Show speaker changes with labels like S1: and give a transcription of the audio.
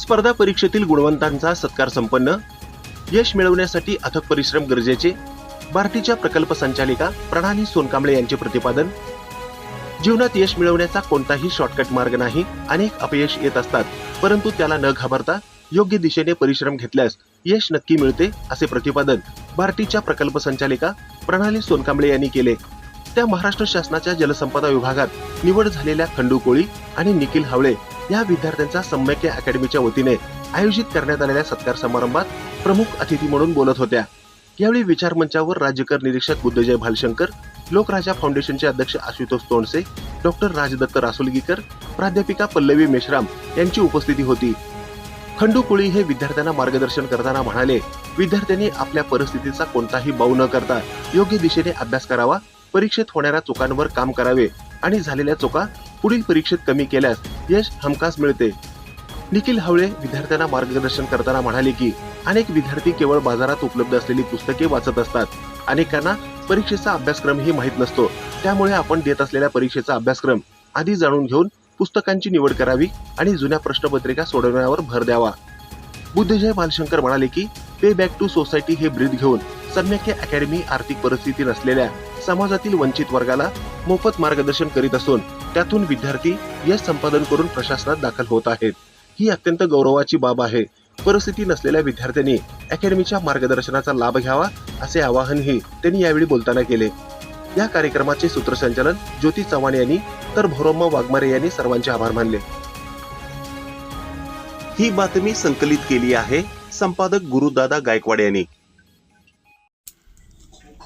S1: स्पर्धा परीक्षेतील गुणवंतांचा सत्कार संपन्न यश मिळवण्यासाठी अथक परिश्रम गरजेचे भारतीच्या प्रकल्प संचालिका प्रणाली सोनकांबळे यांचे प्रतिपादन. जीवनात यश मिळवण्याचा कोणताही शॉर्टकट मार्ग नाही अनेक अपयश येत असतात परंतु त्याला न घाबरता योग्य दिशेने परिश्रम घेतल्यास यश नक्की मिळते असे प्रतिपादन भारतीच्या प्रकल्प संचालिका प्रणाली सोनकांबळे यांनी केले. त्या महाराष्ट्र शासनाच्या जलसंपदा विभागात निवड झालेल्या खंडू कोळी आणि निखिल हावळे या विद्यार्थ्यांचा सम्यक्य अकॅडमीच्या वतीने आयोजित करण्यात आलेल्या सत्कार समारंभात प्रमुख अतिथी म्हणून बोलत होत्या. यावेळी विचार मंचावर राज्यकर निरीक्षक बुद्धजय भालशंकर लोकराजा फाउंडेशनचे अध्यक्ष आशुतोष तोंडसे डॉक्टर राजदत्त रासुलगीकर प्राध्यापिका पल्लवी मेश्राम यांची उपस्थिती होती. खंडू कोळी हे विद्यार्थ्यांना मार्गदर्शन करताना म्हणाले विद्यार्थ्यांनी आपल्या परिस्थितीचा कोणताही बाऊ न करता योग्य दिशेने अभ्यास करावा परीक्षेत होणाऱ्या चुकांवर काम करावे आणि झालेल्या चुका पुढील परीक्षेत कमी केल्यास यश हमखास मिळते. निखिल हावळे विद्यार्थ्यांना मार्गदर्शन करताना म्हणाले की अनेक विद्यार्थी केवळ बाजारात उपलब्ध असलेली पुस्तके वाचत असतात. अनेकांना परीक्षेचा अभ्यासक्रमही माहीत नसतो. त्यामुळे आपण देत असलेल्या परीक्षेचा अभ्यासक्रम आधी जाणून घेऊन पुस्तकांची निवड करावी आणि जुन्या प्रश्नपत्रिका सोडवण्यावर भर द्यावा. बुद्धजय बालशंकर म्हणाले की पे बॅक टू सोसायटी हे ब्रीद घेऊन सम्यक्य अकॅडमी आर्थिक परिस्थिती नसलेल्या समाजातील वंचित वर्गाला मोफत मार्गदर्शन करीत असून त्यातून विद्यार्थी यश संपादन करून प्रशासनात दाखल होत आहेत. ही अत्यंत गौरवाची बाब आहे. परिस्थिती नसलेल्या विद्यार्थ्यांनी अकॅडमीच्या मार्गदर्शनाचा लाभ घ्यावा असे आवाहनही त्यांनी यावेळी बोलताना केले. या कार्यक्रमाचे सूत्रसंचालन ज्योती चव्हाण यांनी तर भोरम्मा वाघमारे यांनी सर्वांचे आभार मानले. ही बातमी संकलित केली आहे संपादक गुरुदादा गायकवाड यांनी.